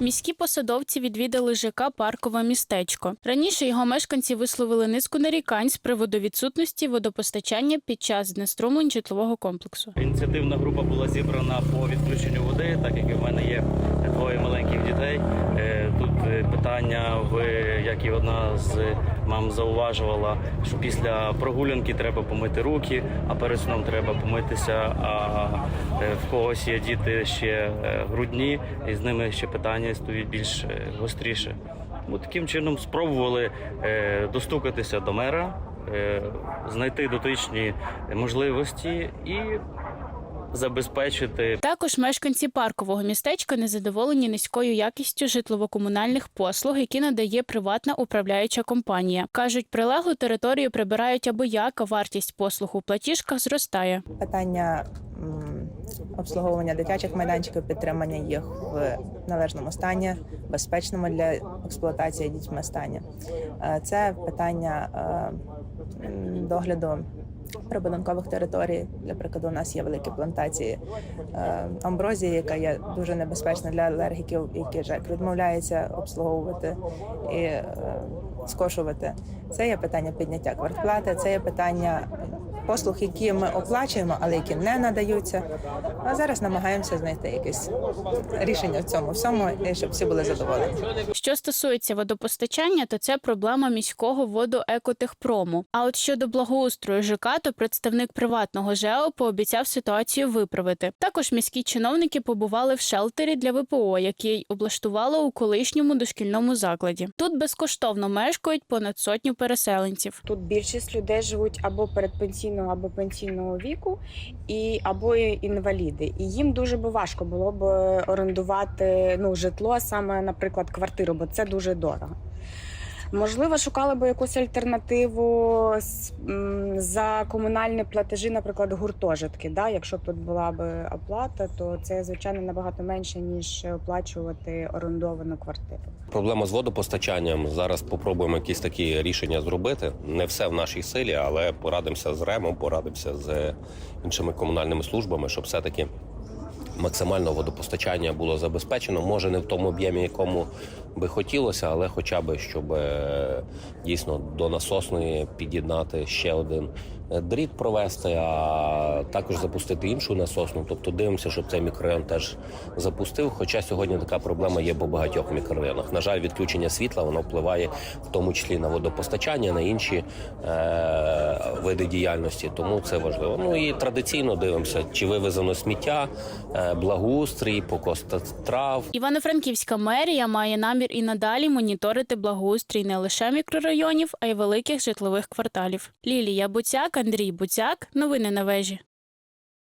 Міські посадовці відвідали ЖК Паркове містечко. Раніше його мешканці висловили низку нарікань з приводу відсутності водопостачання під час знеструмлень житлового комплексу. Ініціативна група була зібрана по відключенню води, так як і в мене є двоє маленьких дітей. Питання, в як і одна з мам зауважувала, що після прогулянки треба помити руки, а перед сном треба помитися. А е, в когось є діти ще е, грудні, і з ними ще питання стоїть більш е, гостріше. Ми таким чином спробували достукатися до мера, знайти дотичні можливості і забезпечити Також мешканці паркового містечка незадоволені низькою якістю житлово-комунальних послуг, які надає приватна управляюча компанія. кажуть, прилеглу територію прибирають або як, а вартість послуг у платіжках зростає. питання обслуговування дитячих майданчиків, підтримання їх в належному стані, безпечному для експлуатації дітьми стані. Е, Це питання е, догляду прибудинкових територій. Наприклад, у нас є великі плантації е, амброзії, яка є дуже небезпечна для алергіків, які ЖЕК відмовляється обслуговувати і е, скошувати. Це є питання підняття квартплати, це є питання послуг, які ми оплачуємо, але які не надаються. А зараз намагаємося знайти якесь рішення в цьому всьому, і щоб всі були задоволені. Що стосується водопостачання, то це проблема міського водоекотехпрому. А от щодо благоустрою ЖК, то представник приватного ЖЕО пообіцяв ситуацію виправити. Також міські чиновники побували в шелтері для ВПО, який облаштували у колишньому дошкільному закладі. Тут безкоштовно мешкають понад сотню переселенців. Тут більшість людей живуть або передпенсійного, або пенсійного віку, і або інваліди. І їм дуже би важко було б орендувати ну, житло, саме, наприклад, квартиру, бо це дуже дорого. Можливо, шукали би якусь альтернативу за комунальні платежі, наприклад, гуртожитки. Да? Якщо б тут була б оплата, то це звичайно набагато менше ніж оплачувати орендовану квартиру. Проблема з водопостачанням. Зараз попробуємо якісь такі рішення зробити. Не все в нашій силі, але порадимося з РЕМом, порадимося з іншими комунальними службами, щоб все-таки максимально водопостачання було забезпечено. Може, не в тому об'ємі, якому би хотілося, але хоча б щоб е, дійсно до насосної під'єднати ще один дріт провести, а також запустити іншу насосну. Тобто дивимося, щоб цей мікрорайон теж запустив. Хоча сьогодні така проблема є по багатьох мікрорайонах. На жаль, відключення світла воно впливає в тому числі на водопостачання, на інші е, види діяльності. Тому це важливо. Ну і традиційно дивимося, чи вивезено сміття, е, благоустрій, покос та- трав. Івано-Франківська мерія має намір і надалі моніторити благоустрій не лише мікрорайонів, а й великих житлових кварталів. Лілія Буцяк, Андрій Буцяк. Новини на вежі.